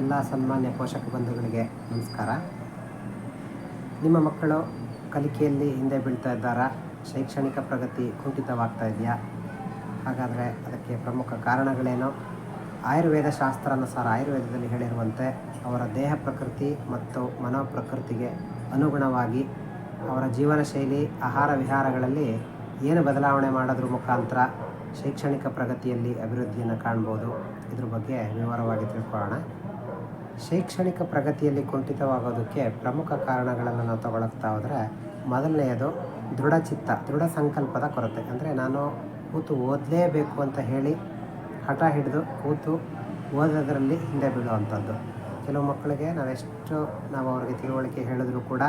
ಎಲ್ಲ ಸನ್ಮಾನ್ಯ ಪೋಷಕ ಬಂಧುಗಳಿಗೆ ನಮಸ್ಕಾರ. ನಿಮ್ಮ ಮಕ್ಕಳು ಕಲಿಕೆಯಲ್ಲಿ ಹಿಂದೆ ಬೀಳ್ತಾ ಇದ್ದಾರಾ? ಶೈಕ್ಷಣಿಕ ಪ್ರಗತಿ ಕುಂಠಿತವಾಗ್ತಾ ಇದೆಯಾ? ಹಾಗಾದರೆ ಅದಕ್ಕೆ ಪ್ರಮುಖ ಕಾರಣಗಳೇನು? ಆಯುರ್ವೇದ ಶಾಸ್ತ್ರಾನುಸಾರ ಆಯುರ್ವೇದದಲ್ಲಿ ಹೇಳಿರುವಂತೆ ಅವರ ದೇಹ ಪ್ರಕೃತಿ ಮತ್ತು ಮನೋ ಪ್ರಕೃತಿಗೆ ಅನುಗುಣವಾಗಿ ಅವರ ಜೀವನ ಶೈಲಿ, ಆಹಾರ ವಿಹಾರಗಳಲ್ಲಿ ಏನು ಬದಲಾವಣೆ ಮಾಡೋದ್ರ ಮುಖಾಂತರ ಶೈಕ್ಷಣಿಕ ಪ್ರಗತಿಯಲ್ಲಿ ಅಭಿವೃದ್ಧಿಯನ್ನು ಕಾಣ್ಬೋದು? ಇದ್ರ ಬಗ್ಗೆ ವಿವರವಾಗಿ ತಿಳ್ಕೊಳ್ಳೋಣ. ಶೈಕ್ಷಣಿಕ ಪ್ರಗತಿಯಲ್ಲಿ ಕುಂಠಿತವಾಗೋದಕ್ಕೆ ಪ್ರಮುಖ ಕಾರಣಗಳನ್ನು ನಾವು ತಗೊಳಕ್ತಾ ಹೋದರೆ ಮೊದಲನೆಯದು ದೃಢಚಿತ್ತ, ದೃಢ ಸಂಕಲ್ಪದ ಕೊರತೆ. ಅಂದರೆ ನಾನು ಕೂತು ಓದಲೇಬೇಕು ಅಂತ ಹೇಳಿ ಹಠ ಹಿಡಿದು ಕೂತು ಓದೋದ್ರಲ್ಲಿ ಹಿಂದೆ ಬೀಳುವಂಥದ್ದು. ಕೆಲವು ಮಕ್ಕಳಿಗೆ ನಾವೆಷ್ಟು ನಾವು ಅವ್ರಿಗೆ ತಿಳುವಳಿಕೆ ಹೇಳಿದ್ರು ಕೂಡ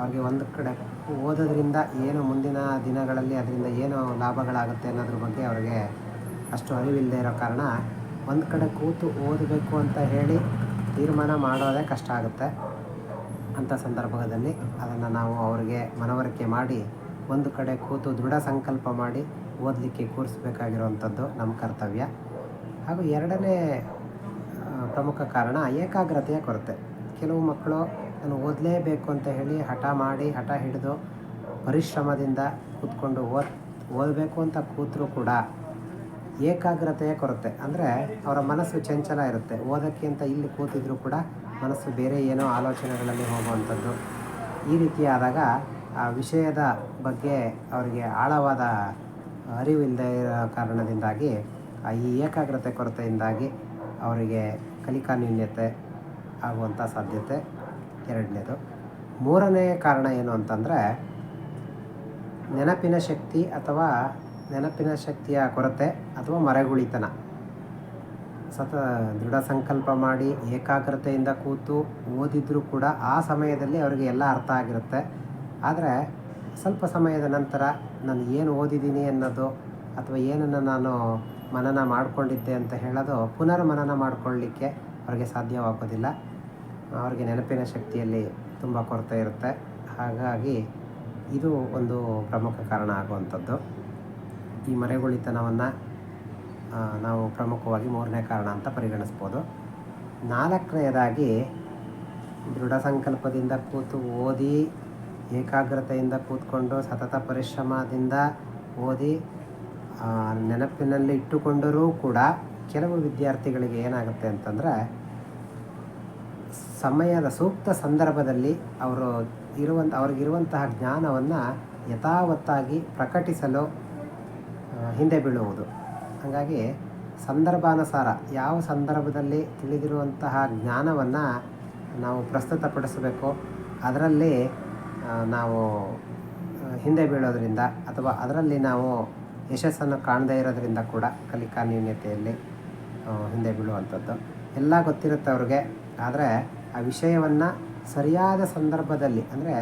ಅವ್ರಿಗೆ ಒಂದು ಕಡೆ ಓದೋದ್ರಿಂದ ಏನು ಮುಂದಿನ ದಿನಗಳಲ್ಲಿ ಅದರಿಂದ ಏನು ಲಾಭಗಳಾಗುತ್ತೆ ಅನ್ನೋದ್ರ ಬಗ್ಗೆ ಅವರಿಗೆ ಅಷ್ಟು ಅರಿವಿಲ್ಲದೆ ಇರೋ ಕಾರಣ ಒಂದು ಕಡೆ ಕೂತು ಓದಬೇಕು ಅಂತ ಹೇಳಿ ತೀರ್ಮಾನ ಮಾಡೋದೇ ಕಷ್ಟ ಆಗುತ್ತೆ ಅಂಥ ಸಂದರ್ಭದಲ್ಲಿ ಅದನ್ನು ನಾವು ಅವರಿಗೆ ಮನವರಿಕೆ ಮಾಡಿ, ಒಂದು ಕಡೆ ಕೂತು ದೃಢ ಸಂಕಲ್ಪ ಮಾಡಿ ಓದಲಿಕ್ಕೆ ಕೂರಿಸ್ಬೇಕಾಗಿರುವಂಥದ್ದು ನಮ್ಮ ಕರ್ತವ್ಯ. ಹಾಗೂ ಎರಡನೇ ಪ್ರಮುಖ ಕಾರಣ ಏಕಾಗ್ರತೆಯ ಕೊರತೆ. ಕೆಲವು ಮಕ್ಕಳು ನಾನು ಓದಲೇಬೇಕು ಅಂತ ಹೇಳಿ ಹಠ ಮಾಡಿ, ಹಠ ಹಿಡಿದು ಪರಿಶ್ರಮದಿಂದ ಕೂತ್ಕೊಂಡು ಓದ್, ಓದಬೇಕು ಅಂತ ಕೂತರೂ ಕೂಡ ಏಕಾಗ್ರತೆಯ ಕೊರತೆ. ಅಂದರೆ ಅವರ ಮನಸ್ಸು ಚಂಚಲ ಇರುತ್ತೆ. ಓದೋಕ್ಕೆ ಅಂತ ಇಲ್ಲಿ ಕೂತಿದ್ರು ಕೂಡ ಮನಸ್ಸು ಬೇರೆ ಏನೋ ಆಲೋಚನೆಗಳಲ್ಲಿ ಹೋಗುವಂಥದ್ದು. ಈ ರೀತಿಯಾದಾಗ ಆ ವಿಷಯದ ಬಗ್ಗೆ ಅವರಿಗೆ ಆಳವಾದ ಅರಿವಿಲ್ಲದೆ ಇರೋ ಕಾರಣದಿಂದಾಗಿ ಈ ಏಕಾಗ್ರತೆ ಕೊರತೆಯಿಂದಾಗಿ ಅವರಿಗೆ ಕಲಿಕಾ ನ್ಯೂನ್ಯತೆ ಆಗುವಂಥ ಸಾಧ್ಯತೆ. ಎರಡನೇದು. ಮೂರನೇ ಕಾರಣ ಏನು ಅಂತಂದರೆ ನೆನಪಿನ ಶಕ್ತಿ ಅಥವಾ ನೆನಪಿನ ಶಕ್ತಿಯ ಕೊರತೆ ಅಥವಾ ಮರೆಗುಳಿತನ. ಸತ ದೃಢ ಸಂಕಲ್ಪ ಮಾಡಿ ಏಕಾಗ್ರತೆಯಿಂದ ಕೂತು ಓದಿದರೂ ಕೂಡ ಆ ಸಮಯದಲ್ಲಿ ಅವರಿಗೆ ಎಲ್ಲ ಅರ್ಥ ಆಗಿರುತ್ತೆ. ಆದರೆ ಸ್ವಲ್ಪ ಸಮಯದ ನಂತರ ನಾನು ಏನು ಓದಿದ್ದೀನಿ ಅನ್ನೋದು ಅಥವಾ ಏನನ್ನು ನಾನು ಮನನ ಮಾಡಿಕೊಂಡಿದ್ದೆ ಅಂತ ಹೇಳೋದು ಪುನರ್ ಮನನ ಮಾಡಿಕೊಳ್ಳಿಕ್ಕೆ ಅವರಿಗೆ ಸಾಧ್ಯವಾಗೋದಿಲ್ಲ. ಅವರಿಗೆ ನೆನಪಿನ ಶಕ್ತಿಯಲ್ಲಿ ತುಂಬ ಕೊರತೆ ಇರುತ್ತೆ. ಹಾಗಾಗಿ ಇದು ಒಂದು ಪ್ರಮುಖ ಕಾರಣ ಆಗುವಂಥದ್ದು. ಈ ಮರೆಗುಳಿತನವನ್ನು ನಾವು ಪ್ರಮುಖವಾಗಿ ಮೂರನೇ ಕಾರಣ ಅಂತ ಪರಿಗಣಿಸ್ಬೋದು. ನಾಲ್ಕನೆಯದಾಗಿ ದೃಢ ಸಂಕಲ್ಪದಿಂದ ಕೂತು ಓದಿ, ಏಕಾಗ್ರತೆಯಿಂದ ಕೂತ್ಕೊಂಡು, ಸತತ ಪರಿಶ್ರಮದಿಂದ ಓದಿ ನೆನಪಿನಲ್ಲಿ ಇಟ್ಟುಕೊಂಡರೂ ಕೂಡ ಕೆಲವು ವಿದ್ಯಾರ್ಥಿಗಳಿಗೆ ಏನಾಗುತ್ತೆ ಅಂತಂದರೆ, ಸಮಯದ ಸೂಕ್ತ ಸಂದರ್ಭದಲ್ಲಿ ಅವರು ಇರುವಂಥ ಅವ್ರಿಗಿರುವಂತಹ ಜ್ಞಾನವನ್ನು ಯಥಾವತ್ತಾಗಿ ಪ್ರಕಟಿಸಲು ಹಿಂದೆ ಬೀಳುವುದು. ಹಾಗಾಗಿ ಸಂದರ್ಭಾನುಸಾರ ಯಾವ ಸಂದರ್ಭದಲ್ಲಿ ತಿಳಿದಿರುವಂತಹ ಜ್ಞಾನವನ್ನು ನಾವು ಪ್ರಸ್ತುತಪಡಿಸಬೇಕು, ಅದರಲ್ಲಿ ನಾವು ಹಿಂದೆ ಬೀಳೋದ್ರಿಂದ ಅಥವಾ ಅದರಲ್ಲಿ ನಾವು ಯಶಸ್ಸನ್ನು ಕಾಣದೇ ಇರೋದರಿಂದ ಕೂಡ ಕಲಿಕಾ ನ್ಯೂನ್ಯತೆಯಲ್ಲಿ ಹಿಂದೆ ಬೀಳುವಂಥದ್ದು. ಎಲ್ಲ ಗೊತ್ತಿರುತ್ತೆ ಅವ್ರಿಗೆ ಆದರೆ ಆ ವಿಷಯವನ್ನು ಸರಿಯಾದ ಸಂದರ್ಭದಲ್ಲಿ, ಅಂದರೆ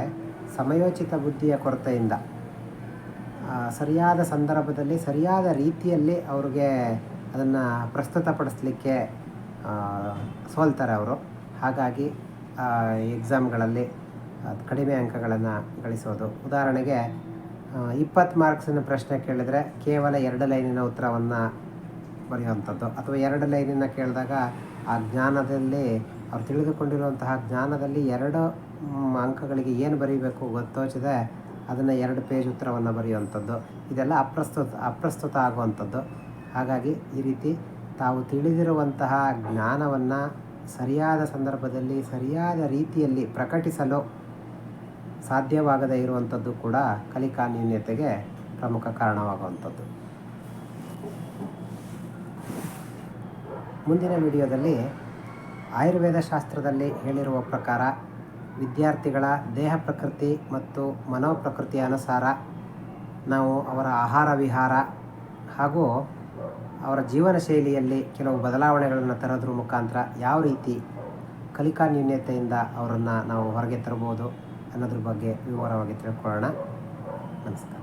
ಸಮಯೋಚಿತ ಬುದ್ಧಿಯ ಕೊರತೆಯಿಂದ ಸರಿಯಾದ ಸಂದರ್ಭದಲ್ಲಿ, ಸರಿಯಾದ ರೀತಿಯಲ್ಲಿ ಅವ್ರಿಗೆ ಅದನ್ನು ಪ್ರಸ್ತುತಪಡಿಸ್ಲಿಕ್ಕೆ ಸೋಲ್ತಾರೆ ಅವರು. ಹಾಗಾಗಿ ಎಕ್ಸಾಮ್ಗಳಲ್ಲಿ ಕಡಿಮೆ ಅಂಕಗಳನ್ನು ಗಳಿಸೋದು. ಉದಾಹರಣೆಗೆ ಇಪ್ಪತ್ತು ಮಾರ್ಕ್ಸಿನ ಪ್ರಶ್ನೆ ಕೇಳಿದರೆ ಕೇವಲ ಎರಡು ಲೈನಿನ ಉತ್ತರವನ್ನು ಬರೆಯುವಂಥದ್ದು. ಅಥವಾ ಎರಡು ಲೈನಿನ ಕೇಳಿದಾಗ, ಆ ಜ್ಞಾನದಲ್ಲಿ, ಅವ್ರು ತಿಳಿದುಕೊಂಡಿರುವಂತಹ ಜ್ಞಾನದಲ್ಲಿ ಎರಡು ಅಂಕಗಳಿಗೆ ಏನು ಬರೀಬೇಕು ಗೊತ್ತೋಚದೆ. ಅದನ್ನು ಎರಡು ಪೇಜ್ ಉತ್ತರವನ್ನು ಬರೆಯುವಂಥದ್ದು. ಇದೆಲ್ಲ ಅಪ್ರಸ್ತುತ ಅಪ್ರಸ್ತುತ ಆಗುವಂಥದ್ದು. ಹಾಗಾಗಿ ಈ ರೀತಿ ತಾವು ತಿಳಿದಿರುವಂತಹ ಜ್ಞಾನವನ್ನು ಸರಿಯಾದ ಸಂದರ್ಭದಲ್ಲಿ, ಸರಿಯಾದ ರೀತಿಯಲ್ಲಿ ಪ್ರಕಟಿಸಲು ಸಾಧ್ಯವಾಗದೇ ಇರುವಂಥದ್ದು ಕೂಡ ಕಲಿಕಾ ನ್ಯೂನ್ಯತೆಗೆ ಪ್ರಮುಖ ಕಾರಣವಾಗುವಂಥದ್ದು. ಮುಂದಿನ ವಿಡಿಯೋದಲ್ಲಿ ಆಯುರ್ವೇದ ಶಾಸ್ತ್ರದಲ್ಲಿ ಹೇಳಿರುವ ಪ್ರಕಾರ ವಿದ್ಯಾರ್ಥಿಗಳ ದೇಹ ಪ್ರಕೃತಿ ಮತ್ತು ಮನೋಪ್ರಕೃತಿಯ ಅನುಸಾರ ನಾವು ಅವರ ಆಹಾರ ವಿಹಾರ ಹಾಗೂ ಅವರ ಜೀವನ ಶೈಲಿಯಲ್ಲಿ ಕೆಲವು ಬದಲಾವಣೆಗಳನ್ನು ತರೋದ್ರ ಮುಖಾಂತರ ಯಾವ ರೀತಿ ಕಲಿಕಾ ನ್ಯೂನ್ಯತೆಯಿಂದ ಅವರನ್ನು ನಾವು ಹೊರಗೆ ತರಬಹುದು ಅನ್ನೋದ್ರ ಬಗ್ಗೆ ವಿವರವಾಗಿ ತಿಳ್ಕೊಳ್ಳೋಣ. ನಮಸ್ಕಾರ.